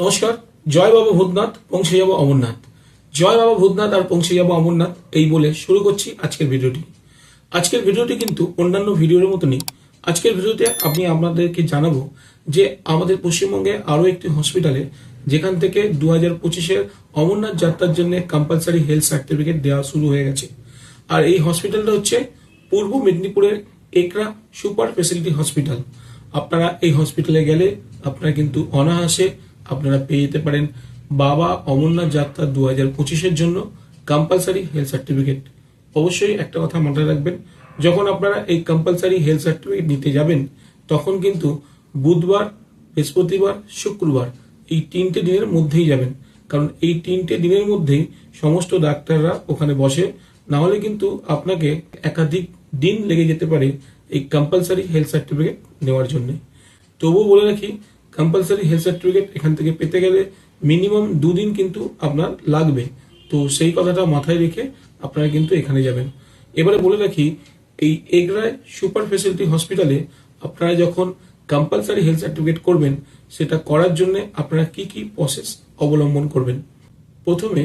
নমস্কার, জয় বাবা ভূতনাথ, পৌঁছে যাব অমরনাথ। জয় বাবা ভূতনাথ আর পৌঁছে যাব অমরনাথ, এই বলে শুরু করছি আজকের ভিডিওটি। আজকের ভিডিওটি কিন্তু অন্যান্য ভিডিওর মতনই। আজকের ভিডিওতে আমি আপনাদেরকে জানাব যে আমাদের পশ্চিমবঙ্গে আরও একটি হসপিটালে, যেখান থেকে দু হাজার পঁচিশের অমরনাথ যাত্রার জন্য কম্পালসারি হেলথ সার্টিফিকেট দেওয়া শুরু হয়ে গেছে। আর এই হসপিটালটা হচ্ছে পূর্ব মেদিনীপুরের একরা সুপার ফেসিলিটি হসপিটাল আপনারা এই হসপিটালে গেলে আপনারা কিন্তু অনায়াসে আপনারা পেয়ে যেতে পারেন বাবা অমরনাথ যাত্রা দু হাজার পঁচিশের জন্য কম্পালসারি হেলথ সার্টিফিকেট অবশ্যই একটা কথা মাথায় রাখবেন, যখন আপনারা এই কম্পালসারি হেলথ সার্টিফিকেট নিতে যাবেন, তখন কিন্তু বুধবার, বৃহস্পতিবার, শুক্রবার এই তিনটে দিনের মধ্যেই যাবেন। কারণ এই তিনটে দিনের মধ্যেই সমস্ত ডাক্তাররা ওখানে বসে না হলে কিন্তু আপনাকে একাধিক দিন লেগে যেতে পারে এই কম্পালসারি হেলথ সার্টিফিকেট নেওয়ার জন্য। তবুও বলে রাখি কম্পালসারি হেলথ সার্টিফিকেট এখান থেকে পেতে গেলে মিনিমাম দুদিন কিন্তু আপনার লাগবে। তো সেই কথাটা মাথায় রেখে আপনারা কিন্তু এখানে যাবেন। এবারে বলে রাখি, এই এগরায় সুপার ফেসিলিটি হসপিটালে আপনারা যখন কম্পালসারি হেলথ সার্টিফিকেট করবেন, সেটা করার জন্য আপনারা কি কি প্রসেস অবলম্বন করবেন? প্রথমে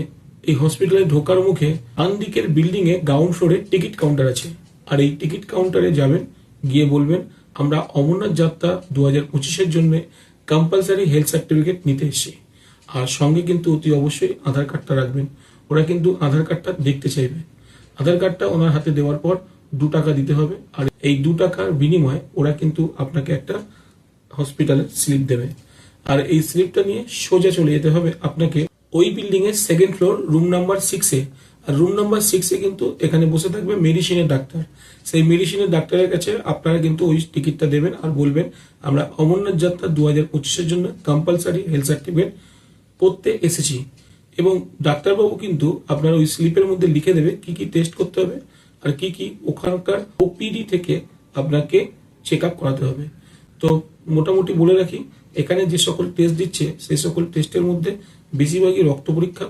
এই হসপিটালে ঢোকার মুখে ডান দিকের বিল্ডিং এ গ্রাউন্ড ফ্লোরে টিকিট কাউন্টার আছে। আর এই টিকিট কাউন্টারে যাবেন, গিয়ে বলবেন, আমরা অমরনাথ যাত্রা দু হাজার পঁচিশের জন্য কম্পালসারি হেলথ সার্টিফিকেট নিতে এসেছি আর সঙ্গে কিন্তু অতি অবশ্যই আধার কার্ডটা রাখবেন। ওরা কিন্তু আধার কার্ডটা দেখতে চাইবে। আধার কার্ডটা ওনার হাতে দেওয়ার পর দু টাকা দিতে হবে। আর এই দু টাকার বিনিময়ে ওরা কিন্তু আপনাকে একটা হসপিটালের স্লিপ দেবে। আর এই স্লিপটা নিয়ে সোজা চলে যেতে হবে আপনাকে ওই বিল্ডিং এর সেকেন্ড ফ্লোর রুম নাম্বার সিক্সে আর রুম নাম্বার সিক্সে কিন্তু এখানে বসে থাকবে মেডিসিনের ডাক্তার সেই মেডিসিনের ডাক্তারের কাছে আপনারা কিন্তু ওই টিকিটটা দেবেন আর বলবেন, আমরা অমরনাথ যাত্রা দু হাজার পঁচিশের জন্য কম্পালসারি হেলথ সার্টিফিকেট করতে এসেছি। এবং ডাক্তারবাবু কিন্তু আপনার ওই স্লিপের মধ্যে লিখে দেবে কি কি টেস্ট করতে হবে আর কি কি ওখানকার ওপিডি থেকে আপনাকে চেক আপ করাতে হবে। তো মোটামুটি বলে রাখি, এখানে যে সকল টেস্ট দিচ্ছে, সেই সকল টেস্টের মধ্যে বেশিরভাগই রক্ত পরীক্ষা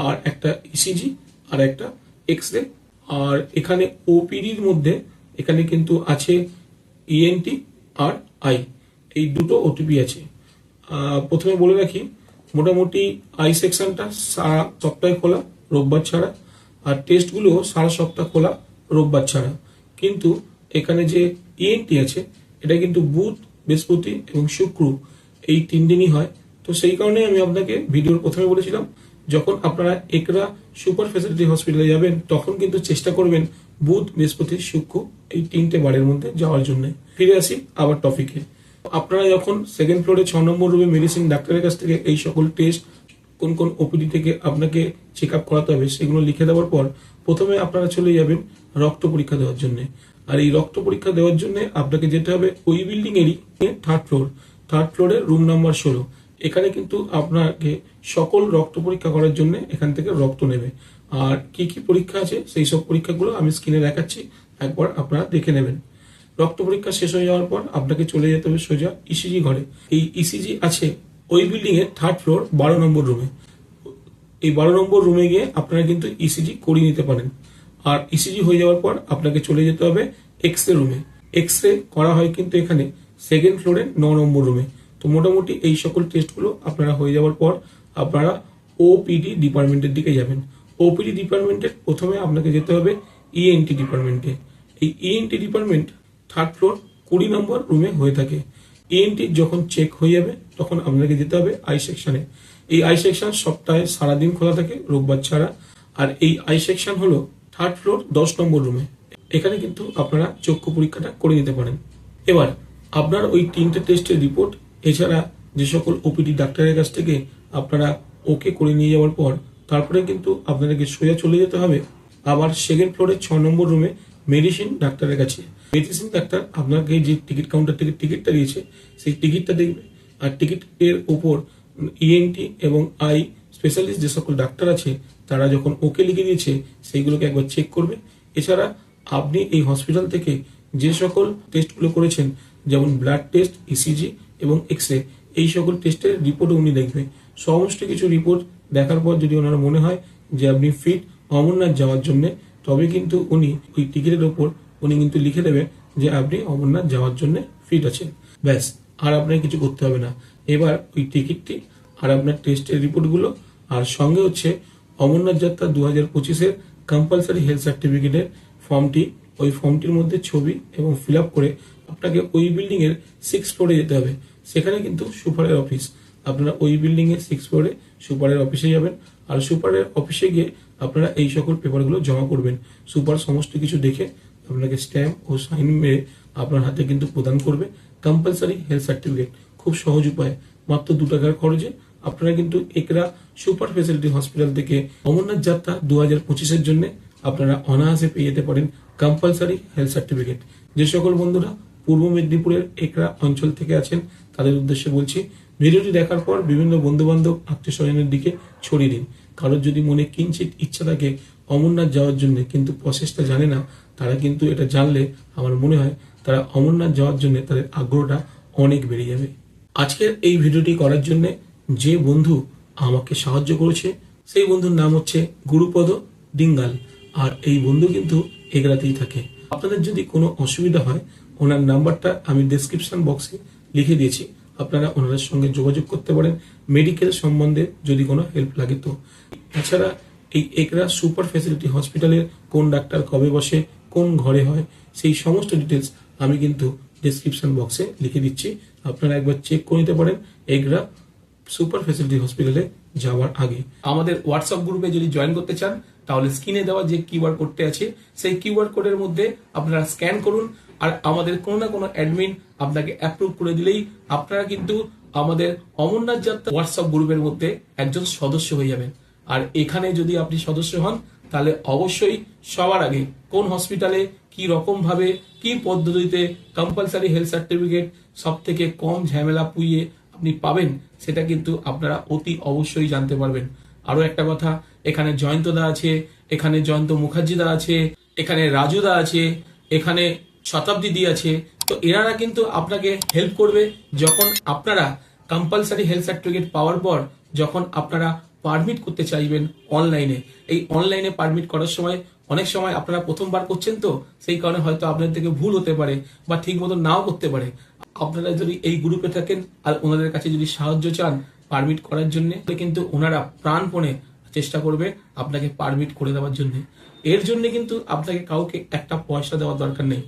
আর একটা ইসিজি আর একটা এক্স রে আর এখানে ওপিডির মধ্যে এখানে কিন্তু আছে ইএনটি আর আই এই দুটো ওটিপি আছে। প্রথমে বলে রাখি, মোটামুটি আই সেকশনটা সারা সপ্তাহে খোলা, রোববার ছাড়া। আর টেস্টগুলো সারা সপ্তাহ খোলা, রোববার ছাড়া। কিন্তু এখানে যে ইএনটি আছে, এটা কিন্তু বুধ, বৃহস্পতি এবং শুক্র এই তিন দিনই হয়। তো সেই কারণে আমি আপনাকে ভিডিওর প্রথমে বলেছিলাম যখন আপনারা একরা সুপার ফেসিলিটি হসপিটালে যাবেন, তখন কিন্তু চেষ্টা করবেন বুধ, বৃহস্পতি, শুক্র এই তিনটে বারের মধ্যে যাওয়ার জন্য। ফিরে আসি আবার টপিকে। আপনারা যখন সেকেন্ড ফ্লোরে ছ নম্বর রুমে মেডিসিন ডাক্তারের কাছ থেকে এই সকল টেস্ট কোন কোন ওপিডি থেকে আপনাকে চেক আপ করাতে হবে সেগুলো লিখে দেওয়ার পর প্রথমে আপনারা চলে যাবেন রক্ত পরীক্ষা দেওয়ার জন্য। আর এই রক্ত পরীক্ষা দেওয়ার জন্য আপনাকে যেতে হবে ওই বিল্ডিং এরই থার্ড ফ্লোর থার্ড ফ্লোরে রুম নাম্বার ষোলো। এখানে কিন্তু আপনাকে সকল রক্ত পরীক্ষা করার জন্য এখান থেকে রক্ত নেবে। আর কি কি পরীক্ষা আছে, সেই সব পরীক্ষাগুলো আমি স্ক্রিনে দেখাচ্ছি, একবার আপনারা দেখে নেবেন। রক্ত পরীক্ষা শেষ হয়ে যাওয়ার পর আপনাকে চলে যেতে হবে সোজা ইসিজি ঘরে। এই ইসিজি আছে ওই বিল্ডিং এর থার্ড ফ্লোর বারো নম্বর রুমে এই বারো নম্বর রুমে গিয়ে আপনারা কিন্তু ইসিজি করিয়ে নিতে পারেন। আর ইসিজি হয়ে যাওয়ার পর আপনাকে চলে যেতে হবে এক্স রে রুমে এক্স রে করা হয় কিন্তু এখানে সেকেন্ড ফ্লোরে ন নম্বর রুমে তো মোটামুটি এই সকল টেস্টগুলো আপনারা হয়ে যাওয়ার পর আপনারা ওপিডি ডিপার্টমেন্টের দিকে যাবেন। ওপিডি ডিপার্টমেন্টের প্রথমে আপনাকে যেতে হবে ইএনটি ডিপার্টমেন্টে এই ইএনটি ডিপার্টমেন্ট থার্ড ফ্লোর কুড়ি নম্বর রুমে হয়ে থাকে। ইএনটি যখন চেক হয়ে যাবে, তখন আপনাকে যেতে হবে আই সেকশনে এই আই সেকশন সপ্তাহে সারাদিন খোলা থাকে, রোববার ছাড়া। আর এই আই সেকশন হলো থার্ড ফ্লোর দশ নম্বর রুমে এখানে কিন্তু আপনারা চক্ষু পরীক্ষাটা করে নিতে পারেন। এবার, আপনার ওই তিনটে টেস্টের রিপোর্ট এছাড়া যে সকল ওপিডি ডাক্তারের কাছ থেকে আপনারা ওকে করে নিয়ে যাওয়ার পর, তারপরে কিন্তু আপনাদেরকে সোজা চলে যেতে হবে আবার সেকেন্ড ফ্লোরে ছ নম্বর রুমে মেডিসিন ডাক্তারের কাছে। মেডিসিন ডাক্তার আপনাকে যে টিকিট কাউন্টার থেকে টিকিটটা দিয়েছে, সেই টিকিটটা দেখবে। আর টিকিটের ওপর ইএনটি এবং আই স্পেশালিস্ট যে সকল ডাক্তার আছে, তারা যখন ওকে লিখে দিয়েছে, সেইগুলোকে একবার চেক করবে। এছাড়া আপনি এই হসপিটাল থেকে যে সকল টেস্টগুলো করেছেন, যেমন ব্লাড টেস্ট ইসিজি এবং এক্স রে এই সকল টেস্টের রিপোর্ট উনি দেখবে সমস্ত কিছু রিপোর্ট দেখার পর যদি ওনার মনে হয় যে আপনি ফিট অমরনাথ যাওয়ার জন্য, তবে কিন্তু উনি ওই টিকিটের ওপর উনি কিন্তু লিখে দেবেন যে আপনি অমরনাথ যাওয়ার জন্য ফিট আছেন। ব্যাস, আর আপনাকে কিছু করতে হবে না। এবার ওই টিকিটটি আর আপনার টেস্টের রিপোর্টগুলো আর সঙ্গে হচ্ছে অমরনাথ যাত্রা দু হাজার পঁচিশের কম্পালসারি হেলথ সার্টিফিকেটের ফর্মটি ওই ফর্মটির মধ্যে ছবি এবং ফিল আপ করে আপনাকে ওই বিল্ডিংয়ের সিক্স ফ্লোরে যেতে হবে। সেখানে কিন্তু সুপারের অফিস। আপনারা ওই বিল্ডিং এর সিক্স ফ্লোরে সুপারের অফিসে যাবেন আর সুপারের অফিসে গিয়ে আপনারা এই সকল পেপারগুলো জমা করবেন। সুপার সমস্ত কিছু দেখে আপনাকে স্ট্যাম্প ও সাইন মেরে আপনার হাতে কিন্তু প্রদান করবে। কম্পালসারি হেলথ সার্টিফিকেট খুব সহজ উপায়। মাত্র দু টাকার খরচে আপনারা কিন্তু একরা সুপার ফেসিলিটি হসপিটাল থেকে অমরনাথ যাত্রা দু হাজার পঁচিশের জন্য আপনারা অনায়াসে পেয়ে যেতে পারেন কম্পালসারি হেলথ সার্টিফিকেট যে সকল বন্ধুরা পূর্ব মেদিনীপুরের একরা অঞ্চল থেকে আছেন তাদের উদ্দেশ্যে বলছি, ভিডিওটি দেখার পর বিভিন্ন বন্ধু বান্ধব আত্মীয় স্বজনের দিকে ছড়িয়ে দিন। কারোর যদি মনে কিঞ্চিত ইচ্ছা থাকে অমরনাথ যাওয়ার জন্য, কিন্তু প্রসেসটা জানে না, তারা কিন্তু এটা জানলে আমার মনে হয় তারা অমরনাথ যাওয়ার জন্য তাদের আগ্রহটা অনেক বেড়ে যাবে। আজকের এই ভিডিওটি করার জন্য যে বন্ধু আমাকে সাহায্য করেছে, সেই বন্ধুর নাম হচ্ছে গুরুপদ ডিঙ্গাল। আর এই বন্ধু কিন্তু এগরাতেই থাকে। আপনাদের যদি কোনো অসুবিধা হয়, ওনার নাম্বারটা আমি ডেসক্রিপশন বক্সে লিখে দিয়েছি। আপনারা ওনাদের সঙ্গে যোগাযোগ করতে পারেন। মেডিকেল সম্বন্ধে যদি কোনো হেল্প লাগে তো। তাছাড়া এই একরা সুপার ফেসিলিটি হসপিটালের কোন ডাক্তার কবে বসে, কোন ঘরে হয়, সেই সমস্ত ডিটেলস আমি কিন্তু ডেসক্রিপশন বক্সে লিখে দিচ্ছি। আপনারা একবার চেক করে নিতে পারেন এগরা সুপার ফেসিলিটি হসপিটালে যাওয়ার আগে। আমাদের হোয়াটসঅ্যাপ গ্রুপে যদি জয়েন করতে চান, তাহলে স্ক্রিনে দেওয়া যে কিউআর কোডটি আছে, সেই কিউআর কোডের মধ্যে আপনারা স্ক্যান করুন। আর আমাদের কোনো না কোনো অ্যাডমিন আপনাকে অ্যাপ্রুভ করে দিলেই আপনারা কিন্তু আমাদের অমরনাথ যাত্রা হোয়াটসঅ্যাপ গ্রুপের মধ্যে একজন সদস্য হয়ে যাবেন। আর এখানে যদি আপনি সদস্য হন, তাহলে অবশ্যই সবার আগে কোন হসপিটালে কি রকম ভাবে কি পদ্ধতিতে কম্পালসারি হেলথ সার্টিফিকেট সব থেকে কম ঝামেলা পুইয়ে আপনি পাবেন, সেটা কিন্তু আপনারা অতি অবশ্যই জানতে পারবেন। আরও একটা কথা, এখানে জয়ন্তদা আছে, এখানে জয়ন্ত মুখার্জিদা আছে, এখানে রাজুদা আছে, এখানে শতাব্দী দি আছে। তো এনারা কিন্তু আপনাকে হেল্প করবে যখন আপনারা কম্পালসারি হেলথ সার্টিফিকেট পাওয়ার পর যখন আপনারা পারমিট করতে চাইবেন অনলাইনে এই অনলাইনে পারমিট করার সময় অনেক সময় আপনারা প্রথমবার করছেন তো, সেই কারণে হয়তো আপনাদের থেকে ভুল হতে পারে বা ঠিক মতো নাও করতে পারে। আপনারা যদি এই গ্রুপে থাকেন আর ওনাদের কাছে যদি সাহায্য চান পারমিট করার জন্য কিন্তু ওনারা প্রাণপণে চেষ্টা করবে আপনাকে পারমিট করে দেওয়ার জন্য। এর জন্য কিন্তু আপনাকে কাউকে একটা পয়সা দেওয়ার দরকার নেই।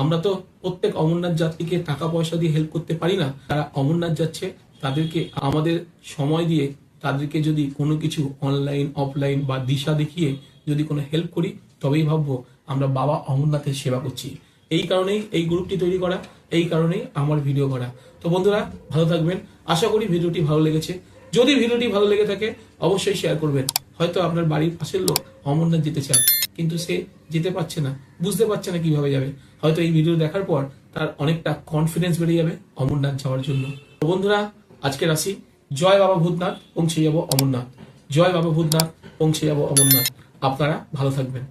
আমরা তো প্রত্যেক অমরনাথ যাত্রীকে টাকা পয়সা দিয়ে হেল্প করতে পারি না। তারা অমরনাথ যাচ্ছে, তাদেরকে আমাদের সময় দিয়ে তাদেরকে যদি কোনো কিছু অনলাইন অফলাইন বা দিশা দেখিয়ে যদি কোনো হেল্প করি, তবেই ভাববো আমরা বাবা অমরনাথের সেবা করছি। এই কারণেই এই গ্রুপটি তৈরি করা, এই কারণেই আমার ভিডিও করা। তো বন্ধুরা, ভালো থাকবেন। আশা করি ভিডিওটি ভালো লেগেছে। যদি ভিডিওটি ভালো লেগে থাকে, অবশ্যই শেয়ার করবেন। হয়তো আপনার বাড়ির পাশের লোক অমরনাথ যেতে চায়। কিন্তু সে যেতে পারছে না, বুঝতে পারছে না কীভাবে যাবে। হয়তো এই ভিডিও দেখার পর তার অনেকটা কনফিডেন্স বেড়ে যাবে অমরনাথ যাওয়ার জন্য। বন্ধুরা, আজকে রাশি। জয় বাবা ভূতনাথ, পৌঁছে যাব অমরনাথ। জয় বাবা ভূতনাথ, পৌঁছে যাব অমরনাথ। আপনারা ভালো থাকবেন।